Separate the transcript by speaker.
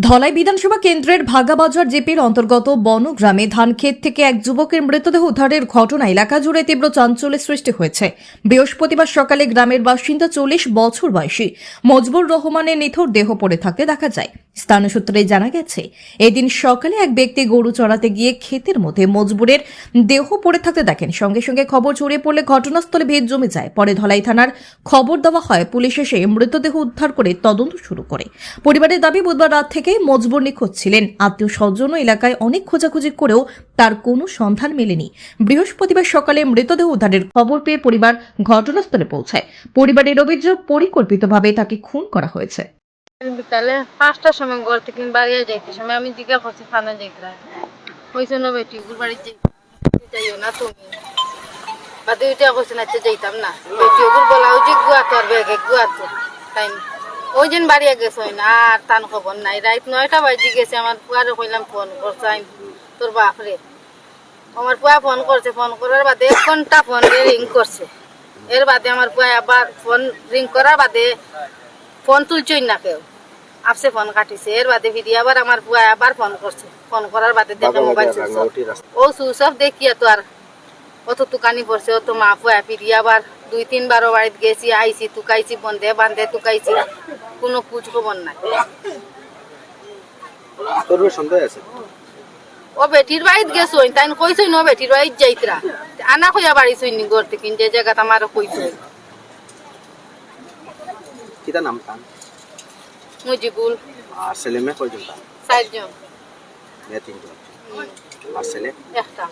Speaker 1: ধলাই বিধানসভা কেন্দ্রের ভাগাবাজার জেপির অন্তর্গত বনগ্রামে ধানক্ষেত থেকে এক যুবকের মৃতদেহ উদ্ধারের ঘটনা এলাকা জুড়ে তীব্র চাঞ্চল্যের সৃষ্টি হয়েছে। বৃহস্পতিবার সকালে গ্রামের বাসিন্দা চল্লিশ বছর বয়সী মজবুর রহমানের নিথর দেহ পড়ে থাকতে দেখা যায়। স্থানীয় সূত্রে জানা গেছে, এদিন সকালে এক ব্যক্তি গরু চড়াতে গিয়ে ক্ষেতের মধ্যে মজবুরের দেহ পড়ে থাকতে দেখেন। সঙ্গে সঙ্গে খবর ছড়িয়ে পড়লে ঘটনাস্থলে ভিড় জমে যায়। পরে ধলাই থানার খবর দেওয়া হয়, পুলিশ এসে মৃতদেহ উদ্ধার করে তদন্ত শুরু করে। পরিবারের দাবি, বুধবার রাত থেকে মজবুর নিখোঁজ ছিলেন। আত্মীয় স্বজন এলাকায় অনেক খোঁজাখুঁজি করেও তার কোনো সন্ধান মেলেনি। বৃহস্পতিবার সকালে মৃতদেহ উদ্ধারের খবর পেয়ে পরিবার ঘটনাস্থলে পৌঁছায়। পরিবারের অভিযোগ পরিকল্পিতভাবে তাকে খুন করা হয়েছে।
Speaker 2: বিকালে পাঁচটার সময় ঘর থেকে বাড়ি যাইতে সময় আমি জিজ্ঞা করছি খানা যাইতরা হয়েছে না বেটি বাড়ি যাইও না তুমি। কইছে না আচ্ছা যাইতাম না। বলা গুয়া গুয়া ওই দিন বাড়ি না, আর তান খবর নাই। নয়টা গেছে, আমার কইলাম, ফোন তোর আমার পুয়া ফোন করছে, ফোন করার বাদে এক ঘণ্টা ফোন রিং করছে। এর বাদে আমার পুয়া আবার ফোন রিং করার বাদে ফোন তুলছই না কেউ। আপসে ফোন কাটিছে। এর বাদে ভিডিও আবার আমার বুয়া আবার ফোন করছে। ফোন করার বাদে দেখে মোবাইল ও সুইচ অফ দেখিয়া তো আর। অত তুকানি পড়ছে অত মা ফুয়া ফিরিয়ে আবার। দুই তিনবারও বাড়িতে গেছি আইছি তুকাইছি বন্ধে বান্ধে তুকাইছি। কোনো কুচ খবর নাই।
Speaker 3: তোর সন্দেহ আছে?
Speaker 2: ও বেটির বাড়িতে গেছো তাই কইছই ন বেটির বাড়িতে যাইতরা। আনা কইয়া বাড়ি শুইনি ঘর থেকে যে জায়গাত আমার কইছই
Speaker 3: কিতা নাম তান
Speaker 2: মুজিবুল।
Speaker 3: আর ছেলে মেয়ে কয়জন
Speaker 2: চারজন।
Speaker 3: মেয়ে তিনজন। আর ছেলে?
Speaker 2: একটা।